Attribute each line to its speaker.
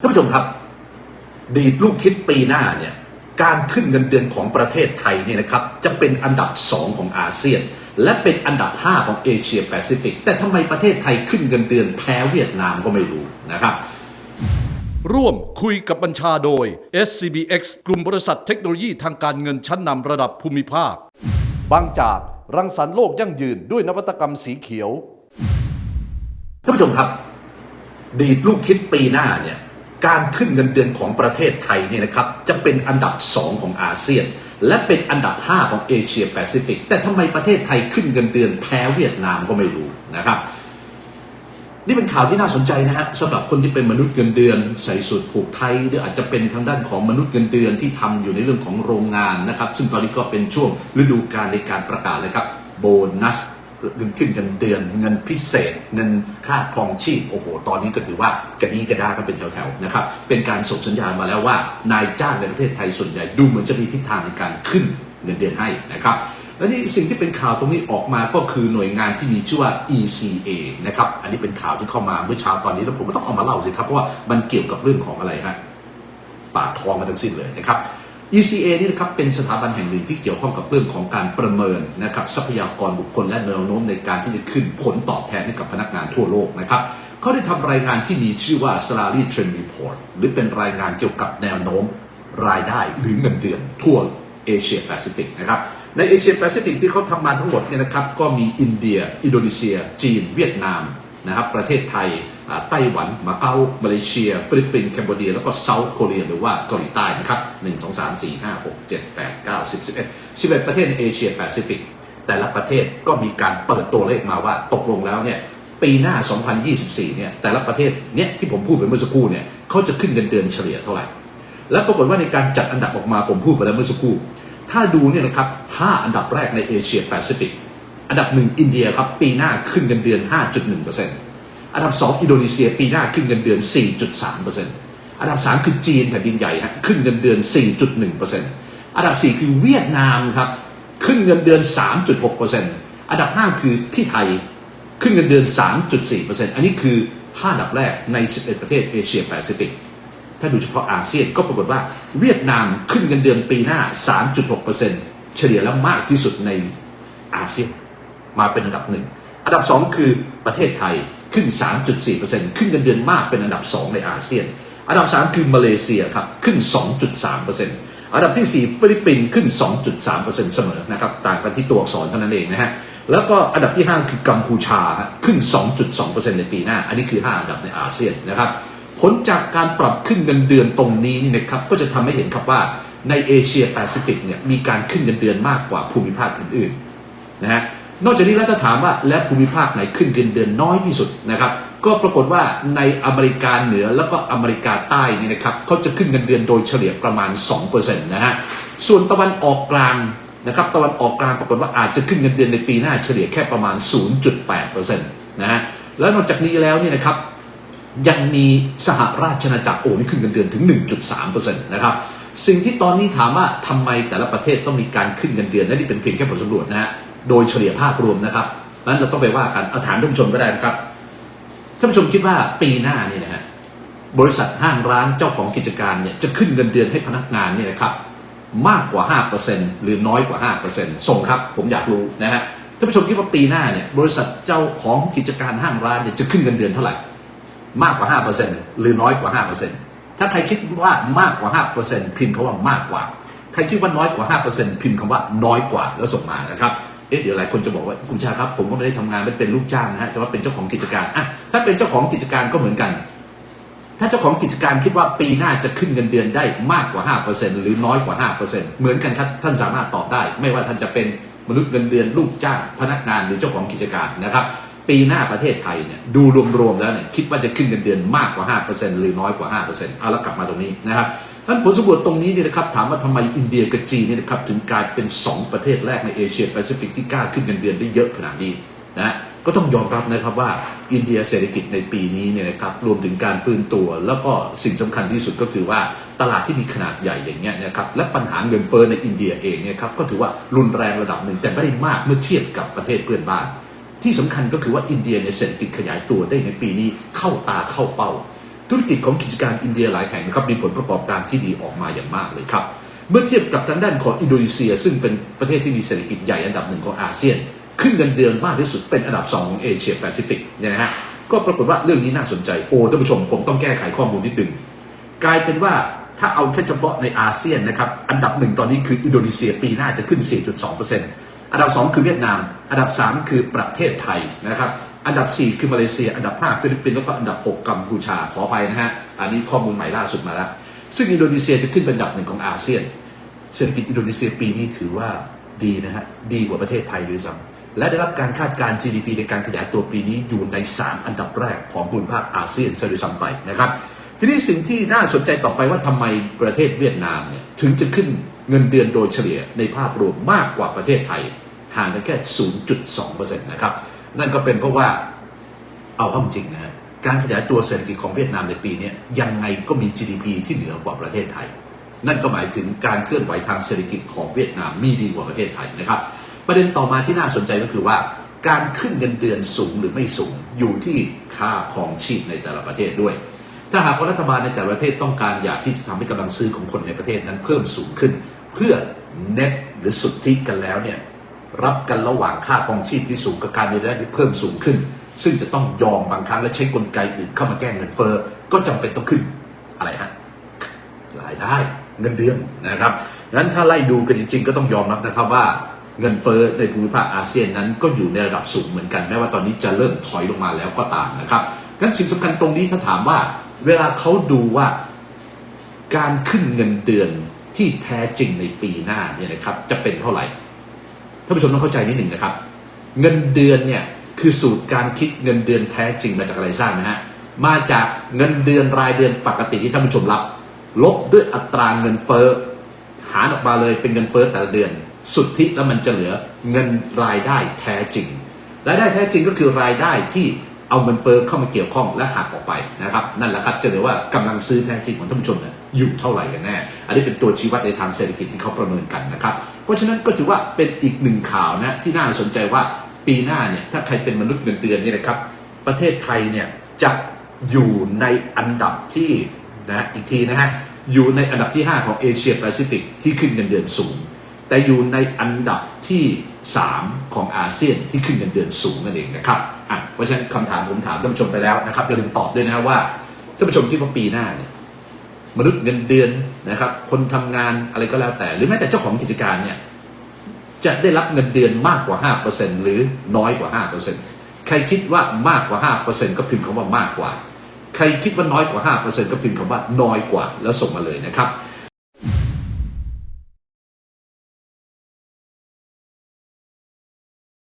Speaker 1: ท่านผู้ชมครับ ดีดลูกคิดปีหน้าเนี่ยการขึ้นเงินเดือนของประเทศไทยเนี่ยนะครับจะเป็นอันดับ 2 ของอาเซียน และเป็นอันดับ 5 ของเอเชียแปซิฟิก แต่ทำไมประเทศไทยขึ้นเงินเดือนแพ้เวียดนามก็ไม่รู้นะครับ
Speaker 2: ร่วมคุยกับบัญชาโดย SCBX กลุ่มบริษัทเทคโนโลยีทางการเงินชั้นนำระดับภูมิภาค บางจากรังสรรค์โลกยั่งยืนด้วยนวัตกรรมสีเขียว
Speaker 1: ท่านผู้ชมครับ ดีดลูกคิดปีหน้าเนี่ย การขึ้นเงินเดือนของประเทศไทยเนี่ยนะครับจะเป็นอันดับ 2 ของอาเซียน และเป็นอันดับ 5 ของเอเชียแปซิฟิกแต่ทำไมประเทศไทยขึ้นเงินเดือนแพ้เวียดนามก็ไม่รู้นะครับนี่เป็นข่าวที่น่าสนใจนะฮะสำหรับคนที่เป็นมนุษย์เงินเดือน ใส่สูตรผูกไทย หรืออาจจะเป็นทางด้านของมนุษย์เงินเดือนที่ทำอยู่ในเรื่องของโรงงานนะครับ ซึ่งตอนนี้ก็เป็นช่วงฤดูกาลในการประกาศเลยครับโบนัส ขึ้นเงินเดือนเงินพิเศษ เงินค่าครองชีพโอ้โห ตอนนี้ก็ถือว่ากระดีกระดากันเป็นแถวๆนะครับ เป็นการส่งสัญญาณมาแล้วว่านายจ้างในประเทศไทยส่วนใหญ่ดูเหมือนจะมีทิศทางในการขึ้นเงินเดือนให้นะครับและนี่สิ่งที่เป็นข่าวตรงนี้ออกมาก็คือหน่วยงานที่มีชื่อว่า ECA นะครับ อันนี้เป็นข่าวที่เข้ามาเมื่อเช้าตอนนี้แล้วผมก็ต้องเอามาเล่าสิครับเพราะว่ามันเกี่ยวกับเรื่องของอะไรฮะปากท้องมาทั้งสิ้นเลยนะครับ ECA นี่นะครับเป็นสถาบันแห่งหนึ่งที่เกี่ยวข้องกับเรื่องของการประเมินนะครับทรัพยากรบุคคลและแนวโน้มในการที่จะขึ้นผลตอบแทนให้กับพนักงานทั่วโลกนะครับเขาได้ทำรายงานที่มีชื่อว่า Salary Trend Report หรือเป็นรายงานเกี่ยวกับแนวโน้มรายได้หรือเงินเดือนทั่วเอเชียแปซิฟิกนะครับในเอเชียแปซิฟิกที่เขาทำมาทั้งหมดเนี่ยนะครับก็มีอินเดีย อินโดนีเซีย จีน เวียดนามนะครับประเทศไทย ไต้หวัน มาเก๊ามาเลเซีย ฟิลิปปินส์แคนเบเดีย แล้วก็เซาท์โคเรียหรือว่าเกาหลีใต้นะครับ1 2 3 4 5 6 7 8 9 10 11 11 ประเทศเอเชียแปซิฟิกแต่ละประเทศก็มีการเปิดตัวเลขมาว่าตกลงแล้วเนี่ยปีหน้า 2024 เนี่ยแต่ละประเทศเนี่ยที่ผมพูดไปเมื่อสักครู่เนี่ยเขาจะขึ้นเงินเดือนเฉลี่ยเท่าไหร่ แล้วปรากฏว่าในการจัดอันดับออกมาผมพูดไปแล้วเมื่อสักครู่ ถ้าดูเนี่ยนะครับ5อันดับแรกในเอเชียแปซิฟิกอันดับหนึ่งอินเดียครับปีหน้าขึ้นเงินเดือน 5.1%อัน อันดับ 2 อินโดนีเซียปีหน้าขึ้นเงินเดือน 4.3%อันดับ 3 คือจีนแผ่นดินใหญ่ฮะขึ้นเงินเดือน 4.1%อันดับ 4 คือเวียดนามครับขึ้นเงินเดือน 3.6%อันดับ 5 คือที่ไทยขึ้นเงินเดือน 3.4%อันนี้คือ 5 อันดับแรกใน 11 ประเทศเอเชียแปซิฟิกถ้าดูเฉพาะอาเซียนก็ปรากฏว่าเวียดนามขึ้นเงินเดือนปีหน้า 3.6%เฉลี่ยแล้วมากที่สุดในอาเซียนมาเป็นอันดับหนึ่งอันดับ 2 คือประเทศไทย ขึ้น 3.4%ขึ้นเงินเดือนมากเป็นอันดับ 2 ในอาเซียน อันดับ 3 คือมาเลเซียครับขึ้น 2.3%อันดับที่ 4 ฟิลิปปินส์ขึ้น 2.3%เสมอนะครับต่างกันที่ตัวอักษรเท่านั้นเองนะฮะแล้วก็อันดับที่ 5 คือกัมพูชาขึ้น 2.2%ในปีหน้า อันนี้คือ 5 อันดับในอาเซียนนะครับผลจากการปรับขึ้นเงินเดือนตรงนี้นี่นะครับก็จะทำให้เห็นครับว่าในเอเชียแปซิฟิกเนี่ยมีการขึ้นเงินเดือนมากกว่าภูมิภาคอื่นๆนะฮะ นอกจากนี้แล้วถ้าถามว่าและภูมิภาคไหนขึ้นเงินเดือนน้อยที่สุดนะครับ ก็ปรากฏว่าในอเมริกาเหนือแล้วก็อเมริกาใต้นี่นะครับเขาจะขึ้นเงินเดือนโดยเฉลี่ยประมาณ2%นะฮะส่วนตะวันออกกลางนะครับตะวันออกกลางปรากฏว่าอาจจะขึ้นเงินเดือนในปีหน้าเฉลี่ยแค่ประมาณ 0.8%นะฮะแล้วนอกจากนี้แล้วเนี่ยนะครับยังมีสหราชอาณาจักรโอ้นี่ขึ้นเงินเดือนถึง 1.3%นะครับสิ่งที่ตอนนี้ถามว่าทำไมแต่ละประเทศต้องมีการขึ้นเงินเดือนและนี่เป็นเพียงแค่ผลสำรวจนะฮะ โดยเฉลี่ยภาพรวมนะครับนั้นเราต้องไปว่ากันเอาถามท่านผู้ชมก็ได้นะครับท่านผู้ชมคิดว่าปีหน้านี่นะฮะบริษัทห้างร้านเจ้าของกิจการเนี่ยจะขึ้นเงินเดือนให้พนักงานเนี่ยนะครับมากกว่า 5%หรือน้อยกว่า 5%ส่งครับผมอยากรู้นะฮะท่านผู้ชมคิดว่าปีหน้าเนี่ยบริษัทเจ้าของกิจการห้างร้านเนี่ยจะขึ้นเงินเดือนเท่าไหร่ มากกว่า 5%หรือน้อยกว่า 5%ถ้าใครคิดว่ามากกว่า 5%พิมพ์คำว่ามากกว่า ใครคิดว่าน้อยกว่า 5%พิมพ์คำว่าน้อยกว่าแล้วส่งมานะครับ เอ๊ะเดี๋ยวหลายคนจะบอกว่าคุณชาครับผมก็ไม่ได้ทำงานไม่เป็นลูกจ้างนะฮะแต่ว่าเป็นเจ้าของกิจการอะถ้าเป็นเจ้าของกิจการก็เหมือนกัน ถ้าเจ้าของกิจการคิดว่าปีหน้าจะขึ้นเงินเดือนได้มากกว่า 5%หรือน้อยกว่า 5%เหมือนกันครับท่านสามารถตอบได้ ไม่ว่าท่านจะเป็นมนุษย์เงินเดือนลูกจ้างพนักงานหรือเจ้าของกิจการนะครับ ปีหน้าประเทศไทยเนี่ยดูรวมๆแล้วเนี่ยคิดว่าจะขึ้นเงินเดือนมากกว่า 5%หรือน้อยกว่า 5%เอาแล้วกลับมาตรงนี้นะครับ ท่านผลสำรวจตรงนี้เนี่ยนะครับถามว่าทำไมอินเดียกับจีนเนี่ยนะครับถึงกลายเป็น 2 ประเทศแรกในเอเชียแปซิฟิกที่กล้าขึ้นเงินเดือนได้เยอะขนาดนี้นะก็ต้องยอมรับนะครับว่าอินเดียเศรษฐกิจในปีนี้เนี่ยนะครับรวมถึงการฟื้นตัว แล้วก็สิ่งสำคัญที่สุดก็คือว่าตลาดที่มีขนาดใหญ่อย่างเงี้ยนะครับและปัญหาเงินเฟ้อในอินเดียเองเนี่ยครับก็ถือว่ารุนแรงระดับหนึ่งแต่ไม่ได้มากเมื่อเทียบกับประเทศเพื่อนบ้าน ที่สำคัญก็คือว่าอินเดียในยเศรษฐกิจขยายตัวได้ในปีนี้เข้าตาเข้าเป้า ธุรกิจของกิจการอินเดียหลายแห่งนะครับมีผลประกอบการที่ดีออกมาอย่างมากเลยครับ เมื่อเทียบกับทางด้านของอินโดนีเซีย ซึ่งเป็นประเทศที่มีเศรษฐกิจใหญ่อันดับหนึ่งของอาเซียน ขึ้นเงินเดือนมากที่สุดเป็นอันดับสองของเอเชียแปซิฟิกเนี่ยนะฮะก็ปรากฏว่าเรื่องนี้น่าสนใจโอ้ท่านผู้ชมผมต้องแก้ไขข้อมูลนิดนึงกลายเป็นว่าถ้าเอาแค่เฉพาะในอาเซียนนะครับอันดับหนึ่งตอนนี้คืออินโดนีเซียปีหน้าจะขึ้น 4.2%อันดับ 2 คือเวียดนาม อันดับ 3 คือประเทศไทยนะครับ อันดับ 4 คือมาเลเซีย อันดับ 5 ฟิลิปปินส์แล้วก็อันดับ 6 กัมพูชาขออภัยนะฮะ อันนี้ข้อมูลใหม่ล่าสุดมาแล้ว ซึ่งอินโดนีเซียจะขึ้นเป็นอันดับหนึ่งของอาเซียน เศรษฐกิจอินโดนีเซียปีนี้ถือว่าดีนะฮะ ดีกว่าประเทศไทยด้วยซ้ำและได้รับการคาดการณ์ GDP ในการขยายตัวปีนี้อยู่ใน 3 อันดับแรกของภูมิภาคอาเซียนซะด้วยซ้ำไปนะครับ ทีนี้สิ่งที่น่าสนใจต่อไปว่าทำไมประเทศเวียดนามเนี่ยถึงจะขึ้นเงินเดือนโดยเฉลี่ยในภาพรวมมากกว่าประเทศไทย ห่างกันแค่ 0.2%นะครับ นั่นก็เป็นเพราะว่าเอาข้าจริงนะฮะการขยายตัวเศรษฐกิจของเวียดนามในปีนี้ยังไงก็มี GDP ที่เหนือกว่าประเทศไทย นั่นก็หมายถึงการเคลื่อนไหวทางเศรษฐกิจของเวียดนามมีดีกว่าประเทศไทยนะครับ ประเด็นต่อมาที่น่าสนใจก็คือว่า การขึ้นเงินเดือนสูงหรือไม่สูงอยู่ที่ค่าครองชีพในแต่ละประเทศด้วย ถ้าหากว่ารัฐบาลในแต่ละประเทศต้องการอยากที่จะทำให้กำลังซื้อของคนในประเทศนั้นเพิ่มสูงขึ้น เพื่อเน็ตหรือสุทธิกันแล้วเนี่ย รับกันระหว่างค่าครองชีพที่สูงกับการมีรายได้ที่เพิ่มสูงขึ้น ซึ่งจะต้องยอมบางครั้งและใช้กลไกอื่นเข้ามาแก้เงินเฟ้อก็จำเป็นต้องขึ้นอะไรฮะรายได้เงินเดือนนะครับนั้นถ้าไล่ดูกันจริงๆ ก็ต้องยอมรับนะครับว่าเงินเฟ้อในภูมิภาคอาเซียนนั้นก็อยู่ในระดับสูงเหมือนกันแม้ว่าตอนนี้จะเริ่มถอยลงมาแล้วก็ตามนะครับงั้นสิ่งสำคัญตรงนี้ถ้าถามว่า เวลาเขาดูว่าการขึ้นเงินเดือนที่แท้จริงในปีหน้าเนี่ยนะครับจะเป็นเท่าไหร่ ท่านผู้ชมต้องเข้าใจนิดหนึ่งนะครับ เงินเดือนเนี่ยคือสูตรการคิดเงินเดือนแท้จริงมาจากอะไรทราบไหมฮะมาจากเงินเดือนรายเดือนปกติที่ท่านผู้ชมรับ ลบด้วยอัตราเงินเฟ้อหารออกมาเลยเป็นเงินเฟ้อแต่ละเดือน สุทธิแล้วมันจะเหลือเงินรายได้แท้จริงรายได้แท้จริงก็คือรายได้ที่เอาเงินเฟ้อเข้ามาเกี่ยวข้องและหักออกไปนะครับ นั่นแหละครับจะเหลือว่ากำลังซื้อแท้จริงของท่านผู้ชมเนี่ยอยู่เท่าไหร่กันแน่ อันนี้เป็นตัวชี้วัดในทางเศรษฐกิจที่เขาประเมินกันนะครับ เพราะฉะนั้นก็ถือว่าเป็นอีกหนึ่งข่าวนะที่น่าสนใจว่าปีหน้าเนี่ยถ้าใครเป็นมนุษย์เงินเดือนนี่นะครับ ประเทศไทยเนี่ยจะอยู่ในอันดับที่นะอีกทีนะฮะอยู่ในอันดับที่ 5 ของเอเชียแปซิฟิกที่ขึ้นเงินเดือนสูง แต่อยู่ในอันดับที่ 3 ของอาเซียนที่ขึ้นเงินเดือนสูงนั่นเองนะครับอะเพราะฉะนั้นคำถามผมถามท่านผู้ชมไปแล้วนะครับอย่าลืมตอบด้วยนะว่าท่านผู้ชมคิดว่าปีหน้าเนี่ย มนุษย์เงินเดือนนะครับ คนทำงานอะไรก็แล้วแต่ หรือแม้แต่เจ้าของกิจการเนี่ยจะได้รับเงินเดือนมากกว่า 5%หรือน้อยกว่า 5%ใครคิดว่ามากกว่า 5%ก็พิมพ์คำว่ามากกว่า ใครคิดว่าน้อยกว่า 5%ก็พิมพ์คำว่าน้อยกว่า แล้วส่งมาเลยนะครับ